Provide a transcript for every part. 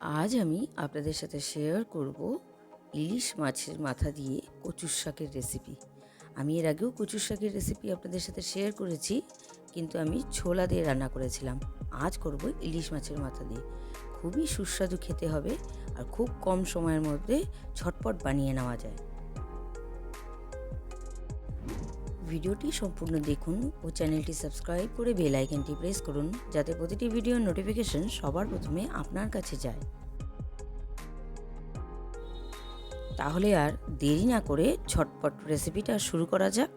আজ আমি আপনাদের সাথে শেয়ার করব ইলিশ মাছের মাথা দিয়ে কচুর শাকের রেসিপি আমি এর আগেও কচুর শাকের রেসিপি আপনাদের সাথে শেয়ার করেছি, কিন্তু আমি ছোলা দিয়ে রান্না করেছিলাম। আজ করব ইলিশ মাছের মাথা দিয়ে। খুবই সুস্বাদু খেতে হবে আর খুব কম সময়ের মধ্যে ছটপট বানিয়ে নেওয়া যায়। ভিডিওটি সম্পূর্ণ দেখুন ও চ্যানেলটি সাবস্ক্রাইব করে বেল আইকনটি প্রেস করুন যাতে প্রতিটি ভিডিওর নোটিফিকেশন সবার প্রথমে আপনার কাছে যায়। তাহলে আর দেরি না করে ঝটপট রেসিপিটা শুরু করা যাক।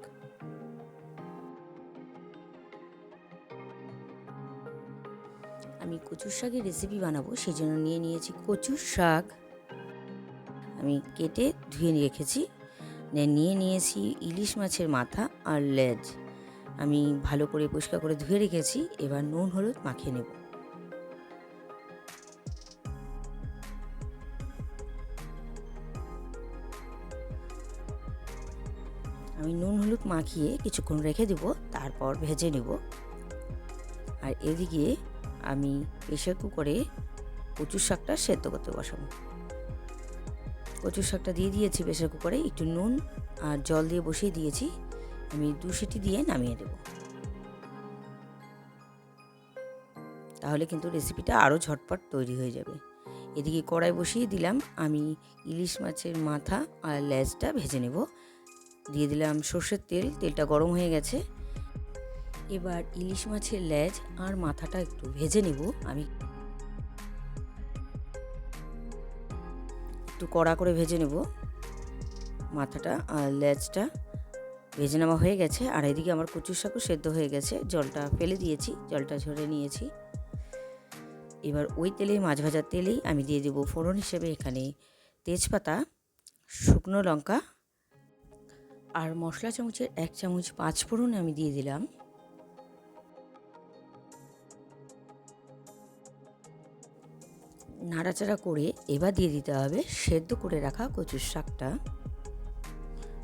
আমি কচুর শাকের রেসিপি বানাবো সেই জন্য নিয়ে নিয়েছি কচুর শাক। আমি কেটে ধুয়ে রেখেছি। নিয়ে নিয়েছি ইলিশ মাছের মাথা আর লেজ। আমি ভালো করে পরিষ্কার করে ধুয়ে রেখেছি, এবার নুন, হলুদ মাখিয়ে নেব। আমি নুন, হলুদ মাখিয়ে কিছুক্ষণ রেখে দেব, তারপর ভেজে নেব। আর এদিকে আমি প্রেশার কুকারে কচুর শাকটা সেদ্ধ করতে বসাবো। কচুর শাকটা দিয়ে দিয়েছি প্রেশার কুকারে, একটু নুন আর জল দিয়ে বসিয়ে দিয়েছি। আমি দু সিটি দিয়ে নামিয়ে দেব। তাহলে কিন্তু রেসিপিটা আরও ঝটপট তৈরি হয়ে যাবে। এদিকে কড়াই বসিয়ে দিলাম আমি ইলিশ মাছের মাথা আর লেজটা ভেজে নেব। দিয়ে দিলাম সর্ষের তেল, তেলটা গরম হয়ে গেছে। এবার ইলিশ মাছের লেজ আর মাথাটা একটু ভেজে নেব। আমি একটু কড়া করে ভেজে নেব মাথাটা আর লেজটা। ভেজে নেওয়া হয়ে গেছে। আর এদিকে আমার কচুর শাকও সেদ্ধ হয়ে গেছে। জলটা ফেলে দিয়েছি, জলটা ঝরে নিয়েছি। এবার ওই তেলেই, মাছ ভাজার তেলেই আমি দিয়ে দেবো ফোড়ন হিসেবে এখানে তেজপাতা, শুকনো লঙ্কা আর মশলা চামচের এক চামচ পাঁচ ফোড়ন আমি দিয়ে দিলাম। নাড়াচাড়া করে এবার দিয়ে দিতে হবে সেদ্ধ করে রাখা কচুর শাকটা।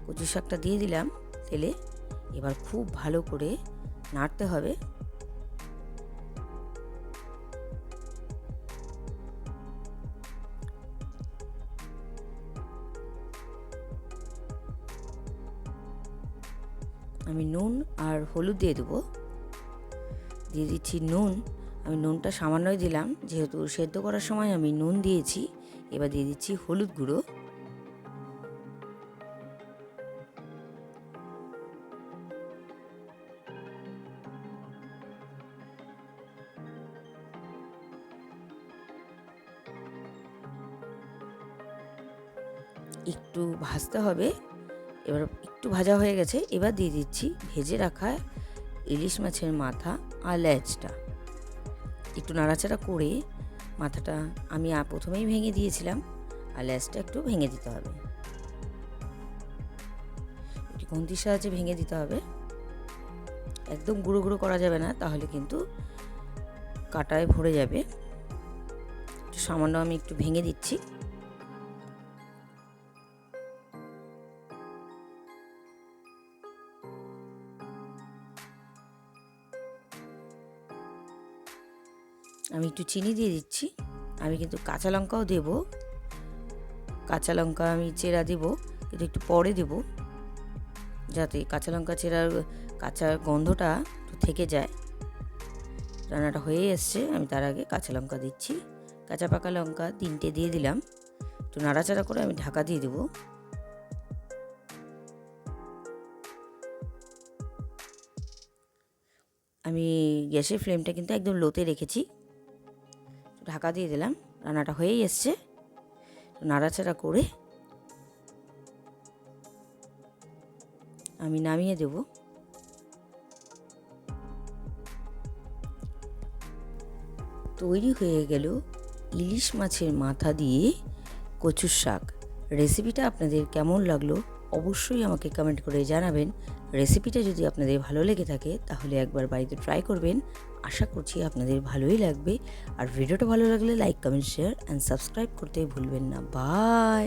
কচুর শাকটা দিয়ে দিলাম তেলে। এবার খুব ভালো করে নাড়তে হবে। আমি নুন আর হলুদ দিয়ে দেবো। দিয়ে দিচ্ছি নুন আমি নুনটা সামান্যই দিলাম। যেহেতু সেদ্ধ করার সময় আমি নুন দিয়েছি, এবার দিয়ে দিচ্ছি হলুদ গুঁড়ো। একটু ভাজতে হবে। এবার একটু ভাজা হয়ে গেছে, এবার দিয়ে দিচ্ছি ভেজে রাখা ইলিশ মাছের মাথা আর লেজটা একটু নাড়াচাড়া করে মাথাটা আমি প্রথমেই ভেঙে দিয়েছিলাম আর ল্যাসটা একটু ভেঙে দিতে হবে। একটু খুন্তির সাহায্যে ভেঙে দিতে হবে। একদম গুঁড়ো গুঁড়ো করা যাবে না, তাহলে কিন্তু কাটায় ভরে যাবে। সামান্য আমি একটু ভেঙে দিচ্ছি। আমি একটু চিনি দিয়ে দিচ্ছি। আমি কিন্তু কাঁচা লঙ্কাও দেব। কাঁচা লঙ্কা আমি চেরা দেব কিন্তু একটু পরে দেব। যাতে কাঁচা লঙ্কা চেরার কাঁচা গন্ধটা একটু থেকে যায়। রান্নাটা হয়ে এসছে, আমি তার আগে কাঁচা লঙ্কা দিচ্ছি। কাঁচা পাকা লঙ্কা তিনটে দিয়ে দিলাম। একটু নাড়াচাড়া করে আমি ঢাকা দিয়ে দেবো। আমি গ্যাসের ফ্লেমটা কিন্তু একদম লোতে রেখেছি। ঢাকা দিয়ে দিলাম, রান্নাটা হয়েই এসছে। নাড়াচাড়া করে আমি নামিয়ে দেব। তৈরি হয়ে গেল ইলিশ মাছের মাথা দিয়ে কচুর শাক। রেসিপিটা আপনাদের কেমন লাগল অবশ্যই আমাকে কমেন্ট করে জানাবেন। রেসিপিটা যদি আপনাদের ভালো লেগে থাকে তাহলে একবার বাড়িতে ট্রাই করবেন। আশা করছি আপনাদের ভালোই লাগবে। আর ভিডিওটা ভালো লাগলে like comment share and subscribe করতে ভুলবেন না। বাই